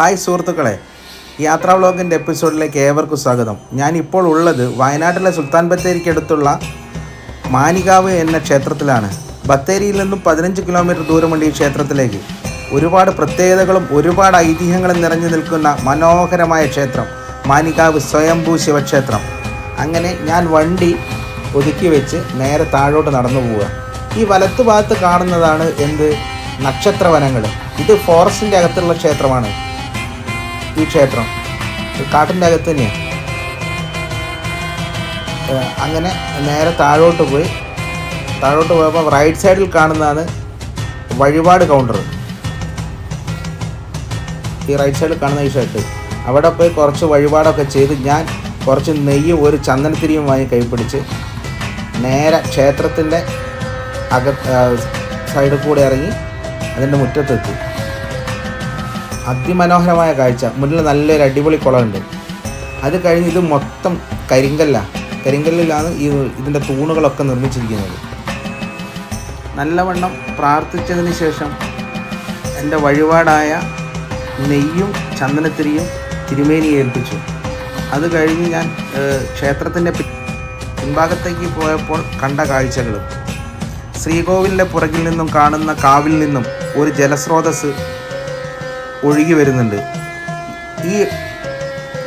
Hi സുഹൃത്തുക്കളെ യാത്രാ വ്ളോഗിന്റെ എപ്പിസോഡിലേക്ക് ഏവർക്കും സ്വാഗതം. ഞാൻ ഇപ്പോൾ ഉള്ളത് വയനാട്ടിലെ സുൽത്താൻ ബത്തേരിക്കടുത്തുള്ള മാനികാവ് എന്ന ക്ഷേത്രത്തിലാണ്. ബത്തേരിയിൽ നിന്നും പതിനഞ്ച് കിലോമീറ്റർ ദൂരമുണ്ട് ഈ ക്ഷേത്രത്തിലേക്ക്. ഒരുപാട് പ്രത്യേകതകളും ഒരുപാട് ഐതിഹ്യങ്ങളും നിറഞ്ഞു നിൽക്കുന്ന മനോഹരമായ ക്ഷേത്രം മാനികാവ് സ്വയംഭൂ ശിവക്ഷേത്രം. അങ്ങനെ ഞാൻ വണ്ടി ഒതുക്കി വെച്ച് നേരെ താഴോട്ട് നടന്നു പോവുക. ഈ വലത്തു ഭാഗത്ത് കാണുന്നതാണ് എന്ത്? നക്ഷത്രവനങ്ങൾ ഇത് ഫോറസ്റ്റിന്റെ അകത്തുള്ള ക്ഷേത്രമാണ്. ഈ ക്ഷേത്രം. കാട്ടിന്റെ അകത്ത് തന്നെയാണ് അങ്ങനെ നേരെ താഴോട്ട് പോയി. താഴോട്ട് പോയപ്പോൾ റൈറ്റ് സൈഡിൽ കാണുന്നതാണ് വഴിപാട് കൗണ്ടർ ഈ റൈറ്റ് സൈഡിൽ കാണുന്ന ഈ ഷർട്ട്. അവിടെ പോയി കുറച്ച് വഴിപാടൊക്കെ ചെയ്ത് ഞാൻ കുറച്ച് നെയ്യും ഒരു ചന്ദനത്തിരിയും വാങ്ങി കൈപ്പിടിച്ച് നേരെ ക്ഷേത്രത്തിന്റെ അക സൈഡിൽ കൂടെ ഇറങ്ങി അതിന്റെ മുറ്റത്തെത്തി. അതിമനോഹരമായ കാഴ്ച. മുന്നിൽ നല്ലൊരു അടിപൊളി കുളമുണ്ട്. അത് കഴിഞ്ഞ് ഇത് മൊത്തം കരിങ്കല്ല. കരിങ്കല്ലിലാണ് ഈ ഇതിന്റെ തൂണുകളൊക്കെ നിർമ്മിച്ചിരിക്കുന്നത്. നല്ലവണ്ണം പ്രാർത്ഥിച്ചതിന് ശേഷം എന്റെ വഴിപാടായ നെയ്യും ചന്ദനത്തിരിയും തിരുമേനി ഏൽപ്പിച്ചു. അത് കഴിഞ്ഞ് ഞാൻ ക്ഷേത്രത്തിന്റെ പിൻഭാഗത്തേക്ക് പോയപ്പോൾ കണ്ട കാഴ്ചകൾ. ശ്രീകോവിലിന്റെ പുറകിൽ നിന്നും കാണുന്ന കാവിൽ നിന്നും ഒരു ജലസ്രോതസ് ഒഴുകി വരുന്നുണ്ട്. ഈ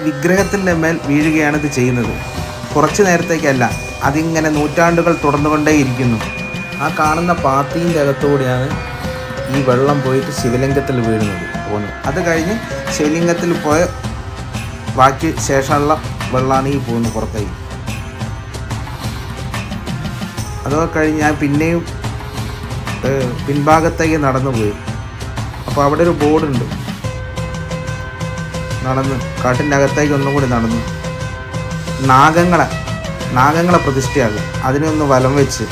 വിഗ്രഹത്തിന്റെ മേൽ വീഴുകയാണ് ഇത് ചെയ്യുന്നത്. കുറച്ച് നേരത്തേക്കല്ല അതിങ്ങനെ നൂറ്റാണ്ടുകൾ തുടർന്നുകൊണ്ടേയിരിക്കുന്നു. ആ കാണുന്ന പാത്തിന്റെ അകത്തുകൂടിയാണ് ഈ വെള്ളം പോയിട്ട് ശിവലിംഗത്തിൽ വീഴുന്നത്. പോകുന്നു അത് കഴിഞ്ഞ് ശിവലിംഗത്തിൽ പോയ ബാക്കി ശേഷമുള്ള വെള്ളമാണ് ഈ പോകുന്നത് പുറത്തേക്ക് അതൊക്കെ കഴിഞ്ഞ് ഞാൻ പിന്നെയും പിൻഭാഗത്തേക്ക് നടന്നു പോയി അപ്പോൾ അവിടെ ഒരു ബോർഡുണ്ട്. നടന്ന് കാട്ടിന്റെ അകത്തേക്ക് ഒന്നും കൂടി നടന്നു. നാഗങ്ങളെ നാഗങ്ങളെ പ്രതിഷ്ഠയാകും. അതിനെ ഒന്ന് വലം വെച്ച്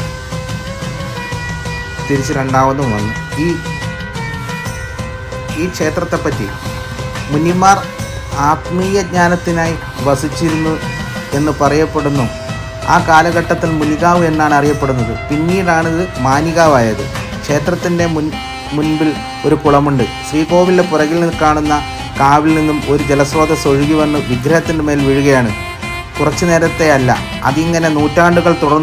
തിരിച്ച് രണ്ടാമതും വന്നു. ഈ ഈ ക്ഷേത്രത്തെപ്പറ്റി മുനിമാർ ആത്മീയ ജ്ഞാനത്തിനായി വസിച്ചിരുന്നു എന്ന് പറയപ്പെടുന്നു. ആ കാലഘട്ടത്തിൽ മുനികാവ് എന്നാണ് അറിയപ്പെടുന്നത്. പിന്നീടാണിത് മാനികാവായത്. ക്ഷേത്രത്തിന്റെ മുൻ മുൻപിൽ ഒരു കുളമുണ്ട്. ശ്രീകോവിലിന്റെ പുറകിൽ നിന്ന് കാണുന്ന കാവിൽ നിന്നും ഒരു ജലസ്രോതസ് ഒഴുകി വന്ന് വിഗ്രഹത്തിന്റെ മേൽ വീഴുകയാണ്. കുറച്ചു നേരത്തെ അല്ല അതിങ്ങനെ നൂറ്റാണ്ടുകൾ തുടർന്ന്